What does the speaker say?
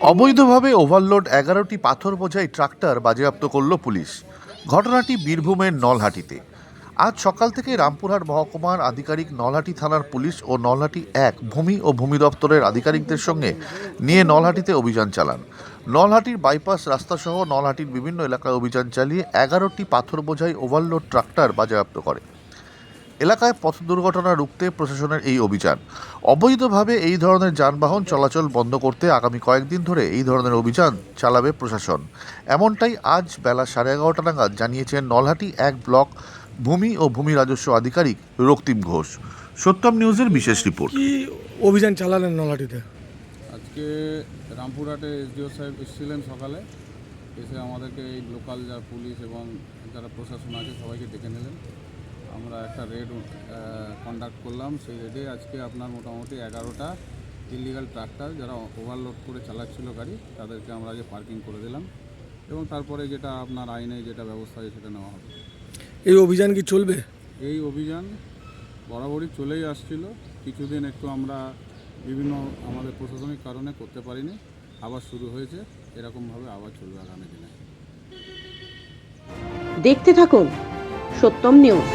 অবৈধভাবে ওভারলোড এগারোটি পাথর বোঝাই ট্রাক্টর বাজেয়াপ্ত করল পুলিশ। ঘটনাটি বীরভূমের নলহাটিতে। আজ সকাল থেকে রামপুরহাট মহকুমার আধিকারিক নলহাটি থানার পুলিশ ও নলহাটি এক ভূমি ও ভূমি দপ্তরের আধিকারিকদের সঙ্গে নিয়ে নলহাটিতে অভিযান চালান। নলহাটির বাইপাস রাস্তাসহ নলহাটির বিভিন্ন এলাকায় অভিযান চালিয়ে এগারোটি পাথর বোঝাই ওভারলোড ট্রাক্টর বাজেয়াপ্ত করে। এলাকায় পথ দুর্ঘটনা রুখতে প্রশাসনের এই অভিযান। অবৈধভাবে এই ধরনের যানবাহন চলাচল বন্ধ করতে আগামী কয়েকদিন ধরে এই ধরনের অভিযান চালাবে প্রশাসন। এমনটাই আজ বেলা সাড়ে এগারোটা নাগাদ জানিয়েছেন নলহাটি এক ব্লক ভূমি ও ভূমি রাজস্ব আধিকারিক রক্তিম ঘোষ। সত্যম নিউজের বিশেষ রিপোর্ট। কি অভিযান চালালেন নলাটিতে আজকে রামপুরহাটে এসডিও সাহেব এসেছিলেন সকালে। এসে আমাদেরকে এই লোকাল যা পুলিশ এবং যারা প্রশাসন আছে সবাইকে ডেকে নিলেন। আমরা একটা রেড কন্ডাক্ট করলাম। সেই রেডে আজকে আপনার মোটামুটি এগারোটা ইলিগাল ট্রাক্টর যারা ওভারলোড করে চালাচ্ছিল গাড়ি তাদেরকে আমরা আগে পার্কিং করে দিলাম এবং তারপরে যেটা আপনার আইনে যেটা ব্যবস্থা আছে সেটা নেওয়া হবে। এই অভিযান কি চলবে? এই অভিযান বরাবরই চলেই আসছিল। কিছুদিন একটু আমরা বিভিন্ন আমাদের প্রশাসনিক কারণে করতে পারিনি। আবার শুরু হয়েছে। এরকমভাবে আবার চলবে আগামী দিনে। দেখতে থাকুন সত্যম নিউজ।